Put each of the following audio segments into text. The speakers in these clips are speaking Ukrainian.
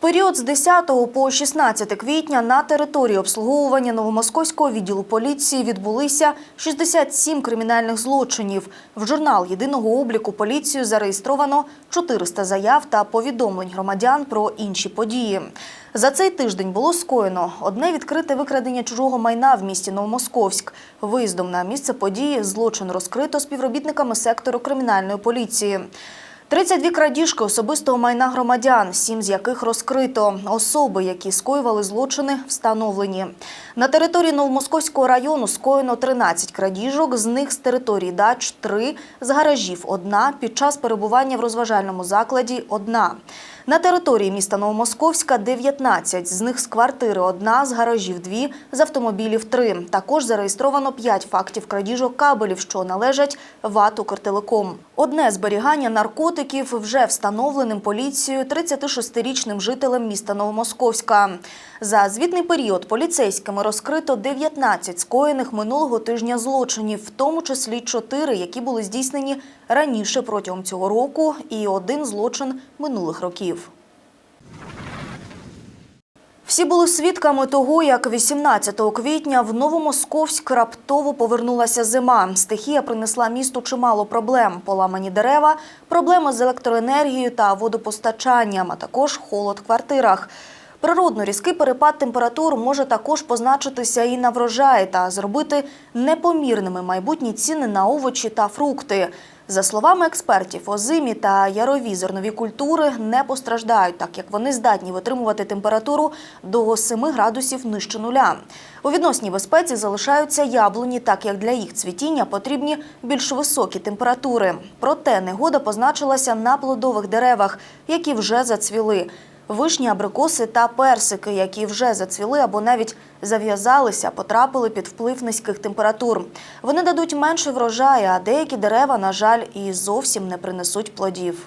період з 10 по 16 квітня на території обслуговування Новомосковського відділу поліції відбулися 67 кримінальних злочинів. В журнал єдиного обліку поліцію зареєстровано 400 заяв та повідомлень громадян про інші події. За цей тиждень було скоєно одне відкрите викрадення чужого майна в місті Новомосковськ. Виїздом на місце події злочин розкрито співробітниками сектору кримінальної поліції. 32 крадіжки особистого майна громадян, сім з яких розкрито. Особи, які скоювали злочини, встановлені. На території Новомосковського району скоєно 13 крадіжок, з них з території дач – 3, з гаражів – одна, під час перебування в розважальному закладі – одна. На території міста Новомосковська – 19, з них з квартири – одна, з гаражів – дві, з автомобілів – три. Також зареєстровано 5 фактів крадіжок кабелів, що належать ВАТ «Укртелеком». Одне зберігання наркотиків вже встановленим поліцією 36-річним жителем міста Новомосковська. За звітний період поліцейськими розкрито 19 скоєних минулого тижня злочинів, в тому числі 4, які були здійснені раніше протягом цього року, і один злочин минулих років. Всі були свідками того, як 18 квітня в Новомосковськ раптово повернулася зима. Стихія принесла місту чимало проблем: поламані дерева, проблеми з електроенергією та водопостачанням, а також холод в квартирах. Природно різкий перепад температур може також позначитися і на врожаї та зробити непомірними майбутні ціни на овочі та фрукти. За словами експертів, озимі та ярові зернові культури не постраждають, так як вони здатні витримувати температуру до 7 градусів нижче нуля. У відносній безпеці залишаються яблуні, так як для їх цвітіння потрібні більш високі температури. Проте негода позначилася на плодових деревах, які вже зацвіли. Вишні, абрикоси та персики, які вже зацвіли або навіть зав'язалися, потрапили під вплив низьких температур. Вони дадуть менше врожаю, а деякі дерева, на жаль, і зовсім не принесуть плодів.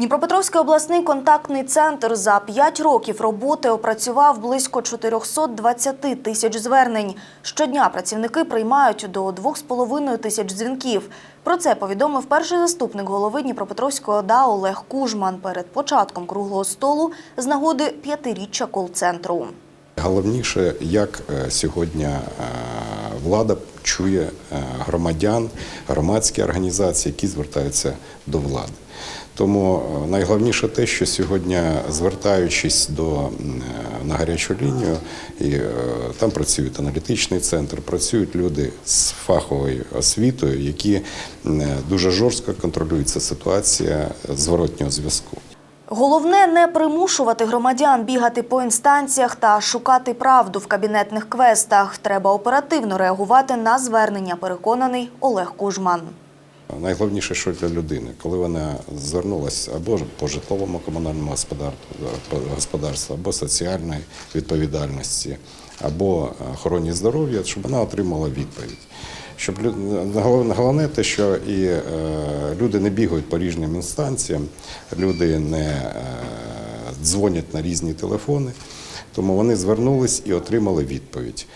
Дніпропетровський обласний контактний центр за 5 років роботи опрацював близько 420 тисяч звернень. Щодня працівники приймають до 2,5 тисяч дзвінків. Про це повідомив перший заступник голови Дніпропетровської ОДА Олег Кужман перед початком круглого столу з нагоди п'ятиріччя кол-центру. Головніше, як е, сьогодні е, влада чує е, громадян, громадські організації, які звертаються до влади. Тому найголовніше те, що сьогодні, звертаючись до на гарячу лінію, і е, там працюють аналітичний центр, працюють люди з фаховою освітою, які дуже жорстко контролюється ситуація зворотнього зв'язку. Головне не примушувати громадян бігати по інстанціях та шукати правду в кабінетних квестах. Треба оперативно реагувати на звернення, переконаний Олег Кужман. Найголовніше, що для людини, коли вона звернулася або по житловому комунальному господарству, або соціальної відповідальності, або охороні здоров'я, щоб вона отримала відповідь. Щоб головне те, що і е, люди не бігають по різним інстанціям, люди не е, дзвонять на різні телефони, тому вони звернулись і отримали відповідь.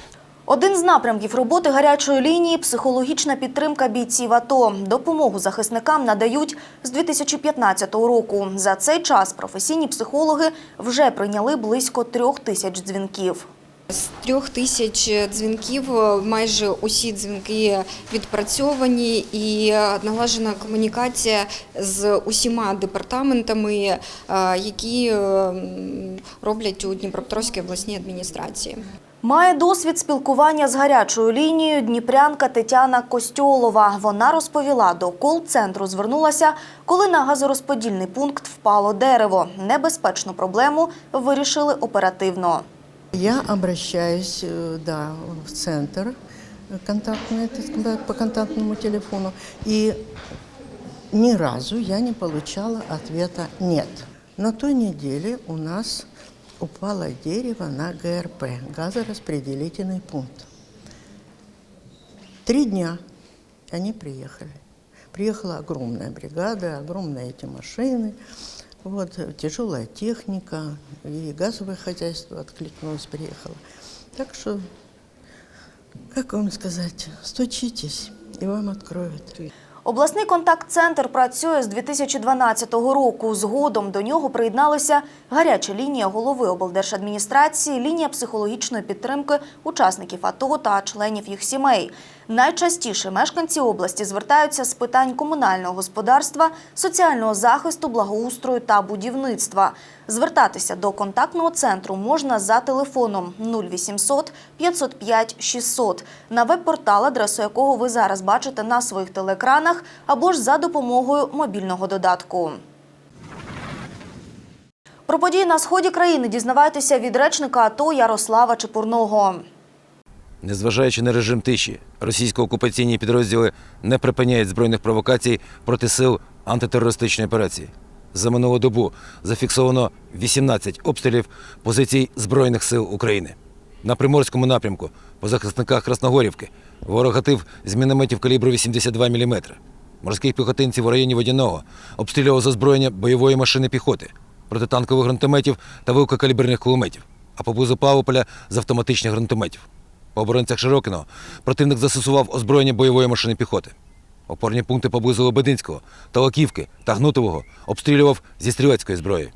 Один з напрямків роботи гарячої лінії психологічна підтримка бійців АТО. Допомогу захисникам надають з 2015 року. За цей час професійні психологи вже прийняли близько трьох тисяч дзвінків. З трьох тисяч дзвінків е, майже усі дзвінки відпрацьовані і налагоджена комунікація з усіма департаментами, е, які роблять у Дніпропетровській обласній адміністрації. Має досвід спілкування з гарячою лінією дніпрянка Тетяна Костьолова. Вона розповіла, до кол-центру звернулася, коли на газорозподільний пункт впало дерево. Небезпечну проблему вирішили оперативно. Я обращаюсь, э, да, в центр э, контактный, так сказать, по контактному телефону, и ни разу я не получала ответа «нет». На той неделе у нас упало дерево на ГРП, газораспределительный пункт. Три дня они приехали. Приехала огромная бригада, огромные эти машины, вот, тяжелая техника, и газовое хозяйство откликнулось, приехало. Так что, как вам сказать, стучитесь, и вам откроют. Обласний контакт-центр працює з 2012 року. Згодом до нього приєдналася гаряча лінія голови облдержадміністрації, лінія психологічної підтримки учасників АТО та членів їх сімей. Найчастіше мешканці області звертаються з питань комунального господарства, соціального захисту, благоустрою та будівництва. Звертатися до контактного центру можна за телефоном 0800 505 600 на веб-портал, адресу якого ви зараз бачите на своїх телекранах, або ж за допомогою мобільного додатку. Про події на сході країни дізнавайтеся від речника АТО Ярослава Чепурного. Незважаючи на режим тиші, російсько-окупаційні підрозділи не припиняють збройних провокацій проти сил антитерористичної операції. За минулу добу зафіксовано 18 обстрілів позицій Збройних сил України. На Приморському напрямку по захисниках Красногорівки ворог гатив з мінометів калібру 82 мм. Морських піхотинців у районі Водяного обстрілював з озброєння бойової машини піхоти, протитанкових гранатометів та вилкокаліберних кулеметів, а поблизу Павлополя з автоматичних гранатометів. По оборонцях Широкиного противник застосував озброєння бойової машини піхоти. Опорні пункти поблизу Лебединського, Талаківки та Гнутового обстрілював зі стрілецької зброї.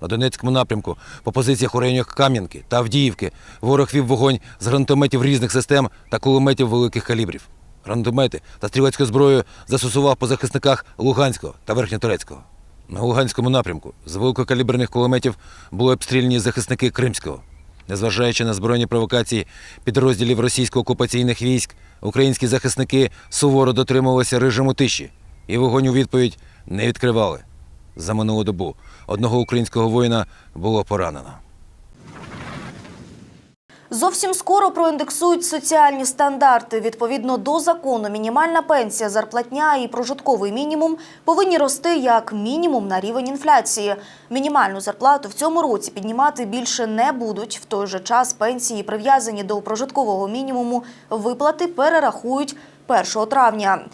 На Донецькому напрямку по позиціях у районах Кам'янки та Авдіївки ворог вів вогонь з гранатометів різних систем та кулеметів великих калібрів. Гранатомети та стрілецьку зброю застосував по захисниках Луганського та Верхньоторецького. На Луганському напрямку з великокаліберних кулеметів були обстріляні захисники Кримського. Незважаючи на збройні провокації підрозділів російсько-окупаційних військ, українські захисники суворо дотримувалися режиму тиші і вогонь у відповідь не відкривали. За минулу добу одного українського воїна було поранено. Зовсім скоро проіндексують соціальні стандарти. Відповідно до закону, мінімальна пенсія, зарплатня і прожитковий мінімум повинні рости як мінімум на рівень інфляції. Мінімальну зарплату в цьому році піднімати більше не будуть. В той же час пенсії, прив'язані до прожиткового мінімуму, виплати перерахують 1 травня.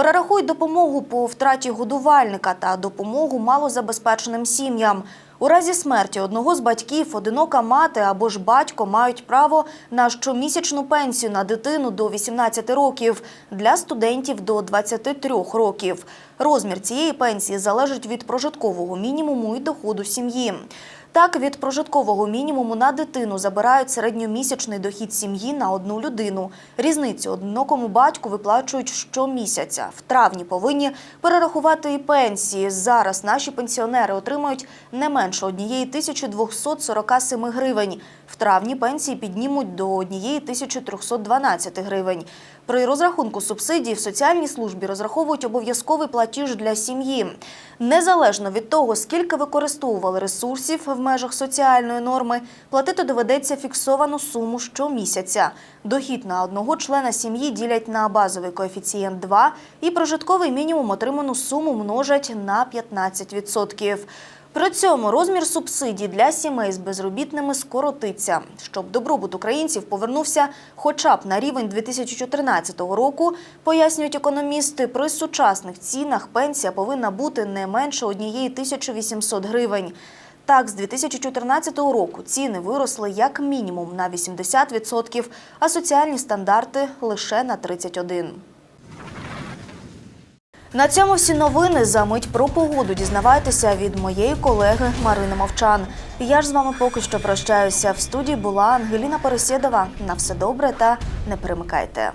Перерахують допомогу по втраті годувальника та допомогу малозабезпеченим сім'ям. У разі смерті одного з батьків одинока мати або ж батько мають право на щомісячну пенсію на дитину до 18 років, для студентів до 23 років. Розмір цієї пенсії залежить від прожиткового мінімуму і доходу сім'ї. Так, від прожиткового мінімуму на дитину забирають середньомісячний дохід сім'ї на одну людину. Різницю одинокому батьку виплачують щомісяця. В травні повинні перерахувати і пенсії. Зараз наші пенсіонери отримують не менше однієї 1247 гривень. В травні пенсії піднімуть до однієї 1312 гривень. При розрахунку субсидій в соціальній службі розраховують обов'язковий платіж для сім'ї. Незалежно від того, скільки використовували ресурсів в межах соціальної норми, платити доведеться фіксовану суму щомісяця. Дохід на одного члена сім'ї ділять на базовий коефіцієнт 2 і прожитковий мінімум отриману суму множать на 15%. При цьому розмір субсидій для сімей з безробітними скоротиться. Щоб добробут українців повернувся хоча б на рівень 2014 року, пояснюють економісти, при сучасних цінах пенсія повинна бути не менше однієї 1800 гривень. Так, з 2014 року ціни виросли як мінімум на 80%, а соціальні стандарти лише на 31%. На цьому всі новини за мить про погоду дізнавайтеся від моєї колеги Марини Мовчан. Я ж з вами поки що прощаюся. В студії була Ангеліна Пересєдова. На все добре та не перемикайте.